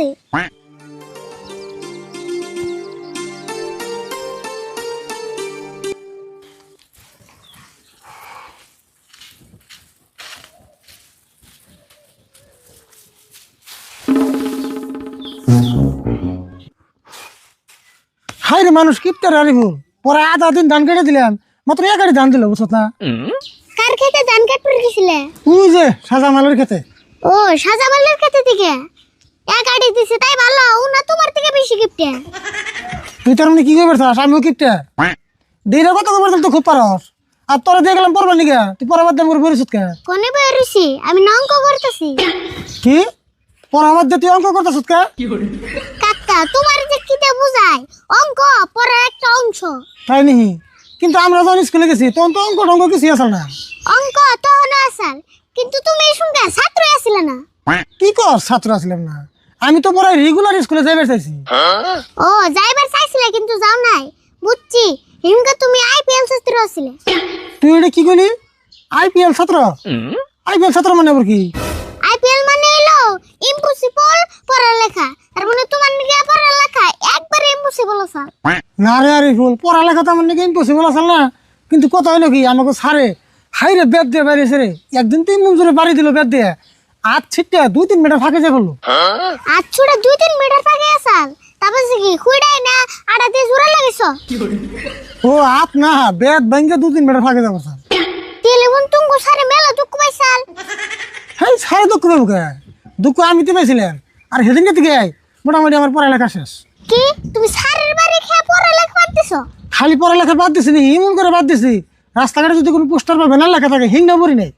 আছে। হাই রে মানুষ কিপতে রারিব পরে আধা দিন ধান কেটে দিলাম মাত্র এক গাড়ি ধান দিল বুঝছ না? কার খেতে ধান কাটতে গেছিলে? ওই যে সাজা মালের খেতে ও সাজামালের খেতে থেকে? এক গাড়ি দিছে তাই ভালো। ও না তোমার থেকে বেশি গিফটে। তুই তার মানে কি আমিও কত তো খুব পারস। আর তোরা দিয়ে গেলাম পড়বার নিকে তুই পড়াবার দাম করে পরিশোধ কে? কোনে বেরুছি আমি না অঙ্ক করতেছি। কি? পড়াবার দিয়ে তুই অঙ্ক করতেছ কে? কাকা তোমার যে কিতে বুঝায়? অঙ্ক পড়ার একটা অংশ। তাই নিহি কিন্তু আমরা যখন স্কুলে গেছি তখন তো অঙ্ক টঙ্ক কিছু আসল না। অঙ্ক তখন আসাল কিন্তু তুমি এই সঙ্গে ছাত্র আসলে না। কি কর ছাত্র আসলাম না। আমি তো পরে রেগুলার স্কুলে যাইবার চাইছি। ও যাইবার চাইছিলে কিন্তু যাও নাই। বুঝছি হিমকা তুমি আইপিএল ছাত্র আসলে তুই এটা কি করলি আইপিএল ছাত্র? আইপিএল ছাত্র মানে আবার কি? আইপিএল মানে এলো ইম্পসিবল পড়ালেখা। তার মানে তোমার নিকে পড়ালেখা একবারে ইম্পসিবল স্যার না রে আরে ফুল পড়ালেখা তো আমার নাকি ইম্পসিবল আছে না। কিন্তু কথা হইল কি আমাকে সারে হাই রে বেদ দিয়ে বাইরেছে রে। একদিন তিন মঞ্জুরে বাড়ি দিল বেদ দিয়ে। ছিটটা দুই তিন মিটার ফাঁকে ছোড়া দুই তিন মিটার আসাল। তারপর কি না আড়া দিয়ে জোড়া লাগিস ও না বেদ ব্যাংকে তিন মিটার ফাঁকে যাব স্যার। টেলিফোন তুঙ্গু সারে মেলা দুঃখ পাইছাল হ্যাঁ সারে দুঃখ পাবো কে? দুঃখ আমি তো পাইছিলাম আর সেদিনকে থেকে মোটামুটি আমার পড়ালেখা শেষ। কি? তুমি সারের বাড়ি খেয়ে পড়ালেখা করতেছ খালি পড়ালেখা বাদ দিছি নি ইমন করে বাদ দিছি। রাস্তাঘাটে যদি কোনো পোস্টার বা ব্যানার লেখা থাকে হিংনা পড়ি নাই।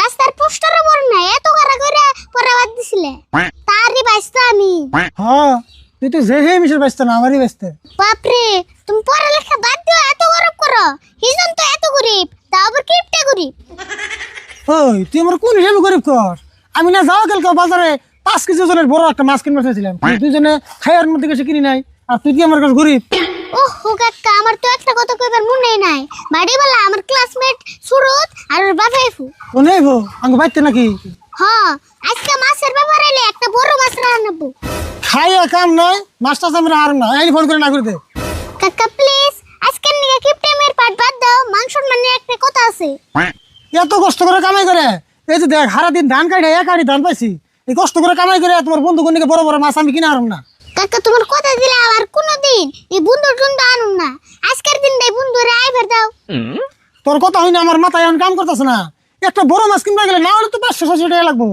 রাস্তার পোস্টারে পড় নাই এত কারা করে পড়া বাদ দিছিলে তারই বাইসতো আমি। হ্যাঁ তুই তো যে হে মিশের ব্যস্ত না আমারই ব্যস্ত বাপরে তুমি পড়ালেখা বাদ দিও এত গরব করো। হিজন তো এত গরিব তা আবার কিপটে গরিব? ওই তুই আমার কোন হিসাবে গরিব কর? আমি না যাওয়া কালকে বাজারে পাঁচ কেজি ওজনের বড় একটা মাছ কিনতে চাইছিলাম। দুজনে খাইয়ার মধ্যে গেছে কিনি নাই আর তুই কি আমার কাছে গরিব? ওহ কাকা আমার তো একটা কথা কইবার মনে নাই। বাড়িওয়ালা আমার ক্লাসমেট সুরত আর ওর বাবাইফু ও নেই ভো আমাকে বাইতে নাকি? হ আজকে মাছের ব্যাপার এলে একটা বড় মাছ রান্নাবো খাইয়া কাম নাই মাছটা আমরা আর না এই ফোন করে না করে দে। কাকা প্লিজ আজকে নিয়ে কিপটেমের পাট বাদ দাও মাংসর মানে একটা কথা আছে। এত কষ্ট করে কামাই করে এই যে দেখ সারা দিন ধান কাটে এক আড়ি ধান পাইছি। এই কষ্ট করে কামাই করে তোমার বন্ধু কোনদিকে বড় বড় মাছ আমি কিনা হারম না। কাকা তোমার কথা দিলে আবার কোনোদিন? এই বন্ধু টন্ধু আনুন না। আজকের দিনটাই বন্ধুরে আইবার দাও। তোর কথা হইনা আমার মাথায় এখন কাম করতেছে না। একটা বড় মাছ কিনতে গেলে না হলে তো পাঁচশো ছশো টাকা লাগবো।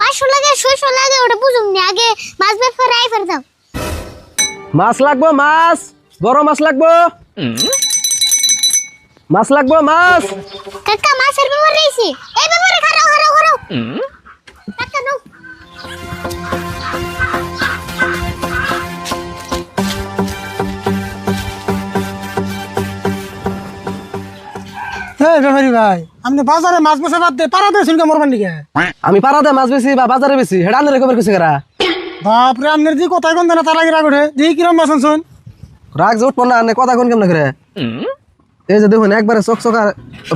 পাঁচশো লাগে ছয়শো লাগে ওটা বুঝুন নি। আগে মাছ ব্যাপারে আইবার দাও। মাছ লাগবো মাছ। বড় মাছ লাগবো। মাছ লাগবো মাছ। কাকা মাছের ব্যাপারে রয়েছে। এই ব্যাপারে খারাও খারাও খারাও ব্যাপারি ভাই আপনি বাজারে মাছ বাদ দে পাড়া দিয়ে শুনকে মরবার নিকে আমি পাড়াতে মাছ বেশি বা বাজারে বেশি হেডা আনলে খবর কিছু করা? বাপরে আপনার যে কথাই কোন দেনা তার আগে রাগ ওঠে। যে কিরম মাছ আনছুন। রাগ যে উঠবো না আনে কথা কোন কেমন করে? এই যে দেখুন একবারে চকচকা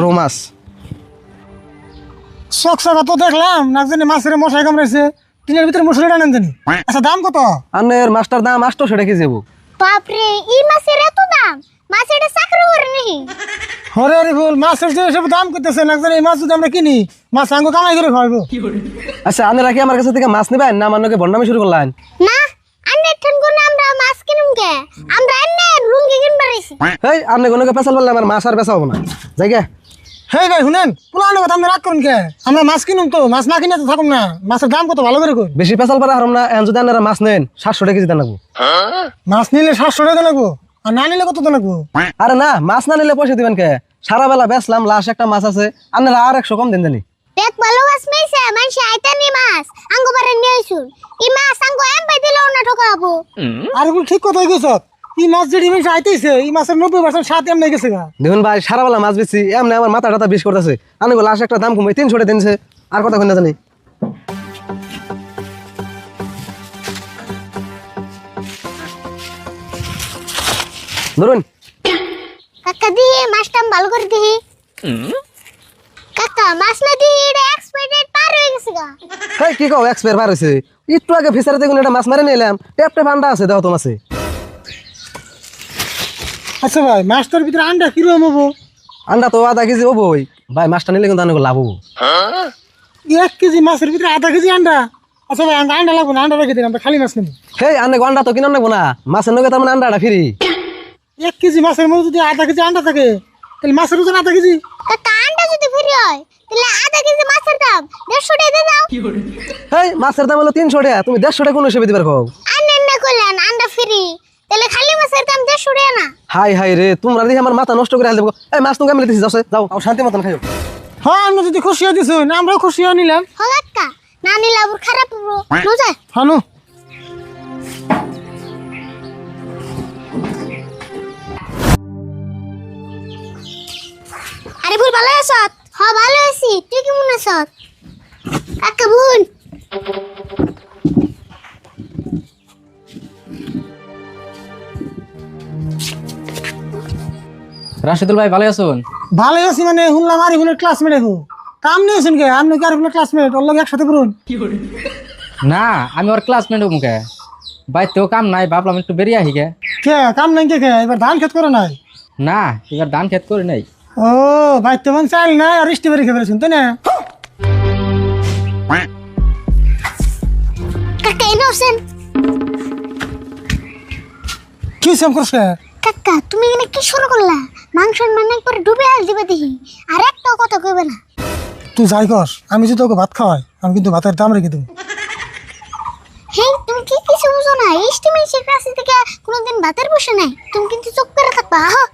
রৌ মাছ। শখ শখ তো দেখলাম না জানি মাছের মশাই কামড়াইছে। টিনের ভিতরে মশলা টানেন জানি আচ্ছা দাম কত? আনের মাছটার দাম আষ্ট সেটা কি যাব বাপরে এই মাছের এত দাম? মাছ এটা চাকরি করে নাকি হরে হরে ফুল মাছের যে সব দাম করতেছে না জানি মাছ যদি আমরা কিনি মাছ আঙ্গ কামাই করে খাওয়াবো আচ্ছা কি আমার কাছে থেকে মাছ নেবেন না আমার নাকি বন্ডামি শুরু করলেন? না আন্নের ঠান কোনে আমরা মাছ কিনুম কে আমরা আন্নে লুঙ্গি কিনবার আইছি। এই আনে কোনো পেশাল বললে আমার মাছ আর পেশা না। যাই গে। ভাই শুনেন পুরানো কথা আপনি রাগ করুন কে? আমরা মাছ কিনুম তো মাছ না কিনে তো থাকুন না। মাছের দাম কত ভালো করে কই? বেশি পেশাল পারা হারম না এখন যদি আপনারা মাছ নেন সাতশো টাকা কেজি দেন লাগবো। মাছ নিলে সাতশো টাকা লাগবো। আর না নিলে কত আরে না মাছ না নিলে পয়সা দিবেন কে? সারা বেলা বেচলাম লাশ একটা মাছ আছে। আপনারা আর একশো কম দেন জানি। পেট ভালো মাছ মেয়েছে আইতানি মাছ আঙ্গ বারে নিয়ে এই মাছ আঙ্গ এম পাই দিলেও না ঠকাবো। আর এগুলো ঠিক কথা গেছ এই মাছ যেটি মাছ আইতেছে এই মাছের নব্বই পার্সেন্ট সাত এমনি গেছে গা। দেখুন ভাই সারা বেলা মাছ বেশি এমনি আমার মাথা টাথা বেশ করতেছে। আমি লাশ একটা দাম কমে তিনশো টাকা দিনছে। আর কথা কই না জানি। ধরুন। কাকা দিহি মাছটা ভালো করে দিহি কাকা মাছ না দিহি এটা এক্সপায়ার্ড ডেট পার হয়ে গেছে গা। হেই কি কও এক্সপায়ার বার হয়েছে একটু আগে ফিসারে দেখুন এটা মাছ মারে নিলাম। টেপ টেপ আন্ডা আছে দেখো তো মাছে আচ্ছা ভাই মাছটার ভিতরে আন্ডা কীরকম হব? আন্ডা তো আধা কেজি হব ওই। ভাই মাছটা নিলে কিন্তু অনেক লাভ হব। এক কেজি মাছের ভিতরে আধা কেজি আন্ডা? আচ্ছা ভাই আন্ডা লাগবে না আন্ডা রেখে দিন আমরা খালি মাছ নেব। হেই অনেক আন্ডা তো কিনে নেব না। মাছের নগে তার মানে আন্ডাটা ফ্রি। এক কেজি মাছের মধ্যে যদি আধা কেজি আন্ডা থাকে তাহলে মাছের ওজন আধা কেজি। কাকা আন্ডা যদি ফ্রি হয় তাহলে আধা কেজি মাছের দাম দেড়শো টাকা দাও। হেই মাছের দাম হলো তিনশো টাকা তুমি দেড়শো টাকা কোনো হিসেবে দিবার খাও আন্ডা না করলেন আন্ডা ফ্রি। তাহলে খালি মাছের দাম দেড়শো টাকা না? হাই হাই রে তোমরা দেখি আমার মাথা নষ্ট করে হাল দেবো। এই মাছ তুমি আমি দিছি যাও যাও আর শান্তি মতন খাইও। হ্যাঁ আমরা যদি খুশি হয়ে দিছো না আমরাও খুশি হয়ে নিলাম। হ কাকা না নিলে আবার খারাপ হব। নো। যায় হানু ভালো আছ? হ ভালো আছি। তুই কেমন আছ? কাকা বোন। রাশিদুল ভাই ভালো আছেন ভালোই আছি মানে শুনলাম আর এগুলো ক্লাসমেট এখন কাম নিয়েছেন কে? আপনি কি আর এগুলো ক্লাসমেট ওর লগে একসাথে করুন না আমি ওর ক্লাসমেট মুখে বাইতেও কাম নাই ভাবলাম একটু বেরিয়ে আহি গে কে? কাম নাই কে কে? এবার ধান খেত করে নাই? না এবার ধান খেত করি নাই। ও ভাই তেমন চাল নাই আর ইস্টি বেরিয়ে ফেলেছেন তাই না? কাকা এনে আসেন কি সেম করছে? কাকা তুমি এখানে কি শুরু করলা? মাংস মানে একবার ডুবে আল দিবে দেখি। আর একটাও কথা কইবে না। তুই যাই কর আমি যদি তোকে ভাত খাওয়াই আমি কিন্তু ভাতের দাম রেখে দেবো। হে তুমি কি কিছু বুঝো না? এই স্টিমের কাছে থেকে কোনোদিন ভাতের বসে নাই। তুমি কিন্তু চোখ করে থাকবা হ্যাঁ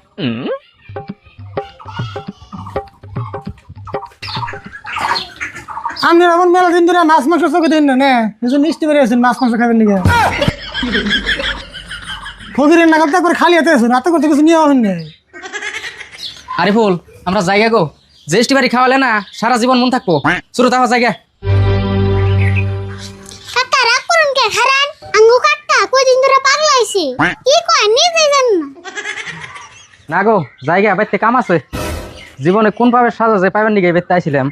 আপনি এমন মেলা দিন ধরে মাছ মাংস চোখে দিন না নে। নিজে মিষ্টি বেরিয়ে আছেন মাছ মাংস খাবেন নাকি ফকিরের নাগাল করে খালি হাতে আছেন হাতে করতে কিছু নিয়ে হবেন না। আরে ফুল আমরা জায়গা গো। জেস্টি বাড়ি খাওয়ালে না সারা জীবন মন থাকব। শুরু তাহা জায়গা কাকা রাগ করুন কে খারান আঙ্গু কাকা কয়দিন ধরে পাগলা হইছে। কি কয় নিজে জান না। না গো জায়গা বাইতে কাম আছে। জীবনে কোন পাবে সাজা যায় পাবেন নাকি বাইতে আইছিলাম।